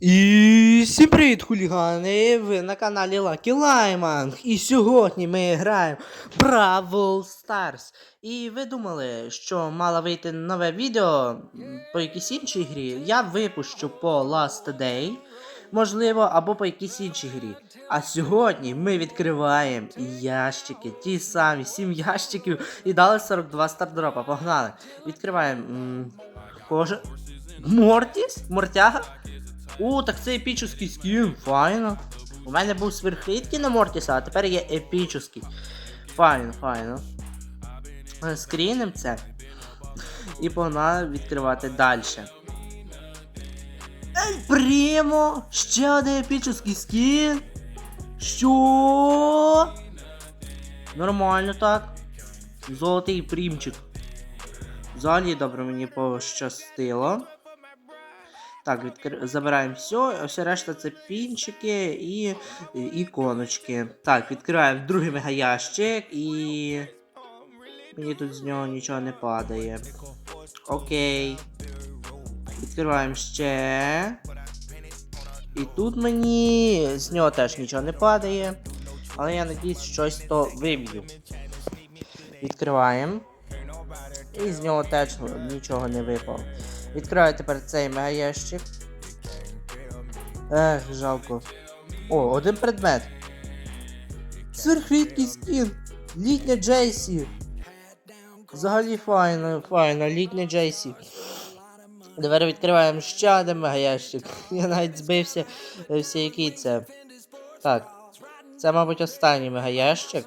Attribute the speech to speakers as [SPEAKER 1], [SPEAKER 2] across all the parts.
[SPEAKER 1] І всім привіт, хулігани! Ви на каналі Lucky Lайман. І сьогодні ми граємо Бравл Stars. І ви думали, що мало вийти нове відео по якійсь іншій грі. Я випущу по Last Day, можливо, або по якійсь іншій грі. А сьогодні ми відкриваємо ящики, ті самі 7 ящиків і дали 42 стардропа. Погнали! Відкриваємо. Кожа. Мортіс? Мортяга? О, так це епічний скін, файно. У мене був сверхрідкий на Мортіса, а тепер є епічний. Файно, файно. Скрінем це. І погнали відкривати далі. Ель Прімо! Ще один епічний скін. Що? Нормально так. Золотий прімчик. Взагалі добре мені пощастило. Так, відкр... забираємо все, все решта це пінчики і іконочки. Так, відкриваємо другий мегаящик і. Мені тут з нього нічого не падає. Окей. Відкриваємо ще. І тут мені з нього теж нічого не падає. Але я надіюсь, щось то виб'ю. Відкриваємо. І з нього теж нічого не випало. Відкриваю тепер цей мегаящик. Ех, жалко. О, один предмет. Сверхрідкий скін. Літня Джейсі. Взагалі файно, файно, літня Джейсі. Тепер відкриваємо ще один мегаящик. Я навіть збився, е, всі який це. Так. Це, мабуть, останній мегаящик.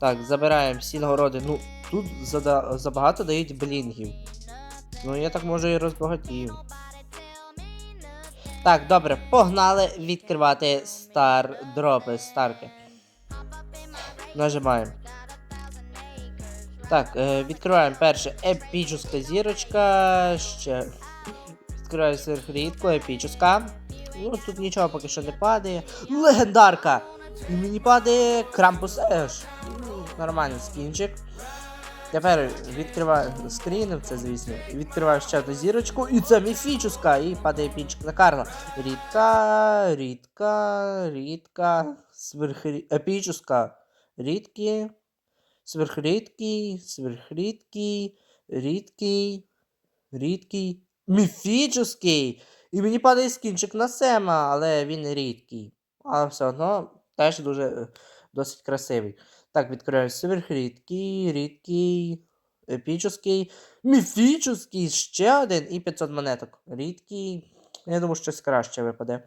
[SPEAKER 1] Так, забираємо всі нагороди. Ну, тут зада- забагато дають блінгів. Ну, я так можу і розбагатію. Так, добре, погнали відкривати стар дропи, старки. Нажимаємо. Так, е, відкриваємо перше епічуска зірочка. Ще. Відкриваю сверхрідку, епічуска. Ну, тут нічого поки що не падає. Легендарка! І мені падає Крампус Еш. Нормальний скінчик. Тепер відкриваю скрінив це, звісно. Відкриваю ще одну зірочку, і це міфічуска, і падає пінчик на Карла. Рідка, рідка, рідка, сверхрі... епічуска. Рідкі, сверхрідкий, сверхрідкий, рідкий, рідкий, міфічуский. І мені падає скінчик на Сема, але він рідкий. Але все одно теж дуже е, досить красивий. Так, відкриваю сверхрідкий, рідкий, епічний, міфічний, ще один і 500 монеток. Рідкий. Я думаю, щось краще випаде.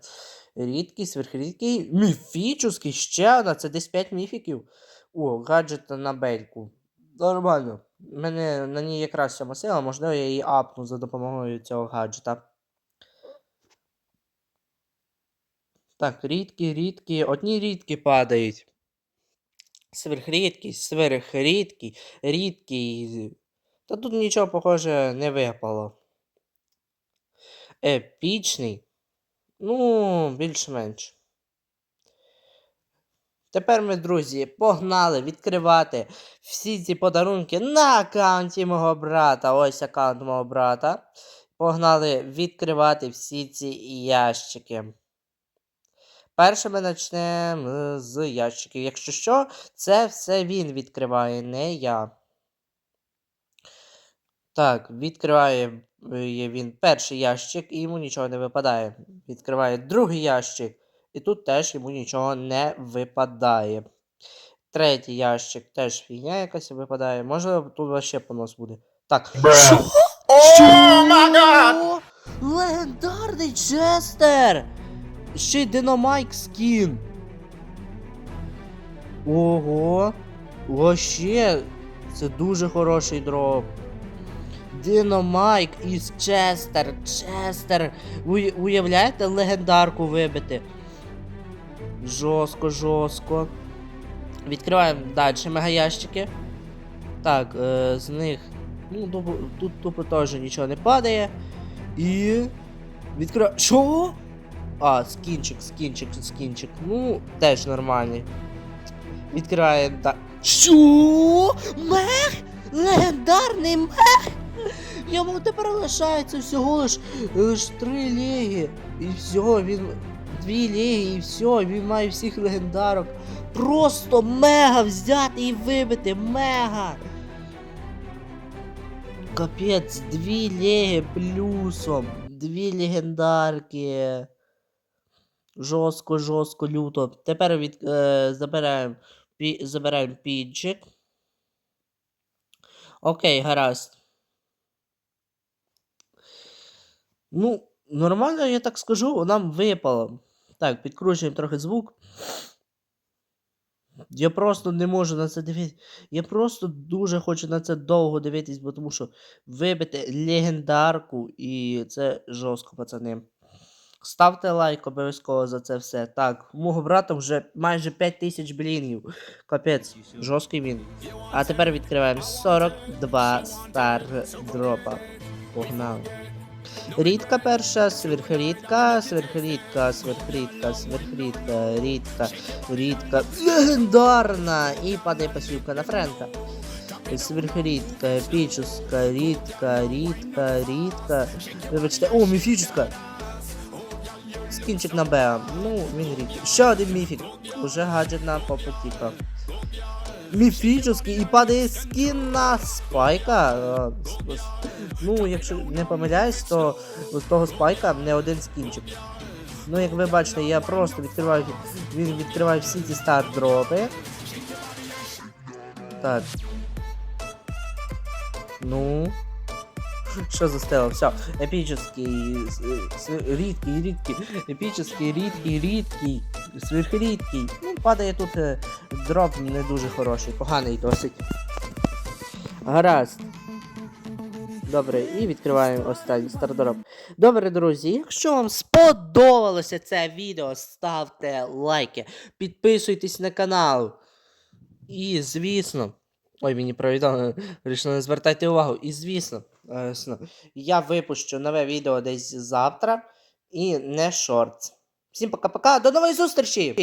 [SPEAKER 1] Рідкий, сверхрідкий, міфічний, ще одна, це десь 5 міфіків. О, гаджет на бельку. Нормально. У мене на ній якраз сьома сила, можливо, я її апну за допомогою цього гаджета. Так, рідкі, рідкі, одні рідкі падають. Сверхрідкий, сверхрідкий, рідкий. Та тут нічого, похоже, не випало. Епічний. Ну, більш-менш. Тепер ми, друзі, погнали відкривати всі ці подарунки на аккаунті мого брата. Ось аккаунт мого брата. Погнали відкривати всі ці ящики. Перше ми почнемо е, з ящиків. Якщо що, це все він відкриває, не я. Так, відкриває е, він перший ящик і йому нічого не випадає. Відкриває другий ящик, і тут теж йому нічого не випадає. Третій ящик теж фігня якась випадає. Може тут вообще понос буде. Так. Що? Легендарний Честер! Ще й Динамайк скін. Ого. Вообще, це дуже хороший дроп. Динамайк із Честер. Честер. Ви уявляєте легендарку вибити? Жорстко, жорстко. Відкриваємо далі мегаящики. Так, е, з них. Ну, тупо, тут тупо теж нічого не падає. І. Відкриваємо. Що? А, скінчик, скінчик, скінчик. Ну, теж нормальний. Відкриваємо так. Що? Мех? Легендарний мех? Йому тепер лишається всього лиш, лиш три легі. І все, він. Дві легі, і все, він має всіх легендарок. Просто мега взяти і вибити, мега! Капець, дві леги плюсом. Дві легендарки. Жорстко, жорстко, люто. Тепер від, е, забираємо, пі, забираємо піджик. Окей, гаразд. Ну, нормально, я так скажу, нам випало. Так, підкручуємо трохи звук. Я просто не можу на це дивитися. Я просто дуже хочу на це довго дивитись, бо тому що вибити легендарку і це жорстко, пацани. Ставте лайк обов'язково за це все. Так, у мого брата вже майже 5000 блінів. Капець, жорсткий він. А тепер відкриваємо 42 стар дропа. Погнали. Рідка перша, сверхрідка, сверхрідка, сверхрідка, сверхрідка, рідка, рідка, легендарна! І падає пасівка на Френка. Сверхрідка, епічуска, рідка, рідка, рідка. Вибачте, о, міфічуска! Скінчик на Б. Ну, він рідкий. Ще один міфік. Уже гаджет на попотіка. Міфічний і падає скін на спайка. Е, Ну, якщо не помиляюсь, то з того спайка не один скінчик. Ну, як ви бачите, я просто відкриваю. Він відкриває всі ці стар дропи. Так. Ну. Що застело? Все. Епічний, с- рідкий, рідкий, епічний, рідкий, рідкий, сверхрідкий. Ну, падає тут е, дроп не дуже хороший, поганий досить. Гаразд. Добре, і відкриваємо останній стардроп. Добре, друзі, якщо вам сподобалося це відео, ставте лайки, підписуйтесь на канал. І, звісно. Ой, мені повідомили, вирішили не звертайте увагу. І звісно, е, сно, я випущу нове відео десь завтра і не шорт. Всім пока-пока, до нової зустрічі!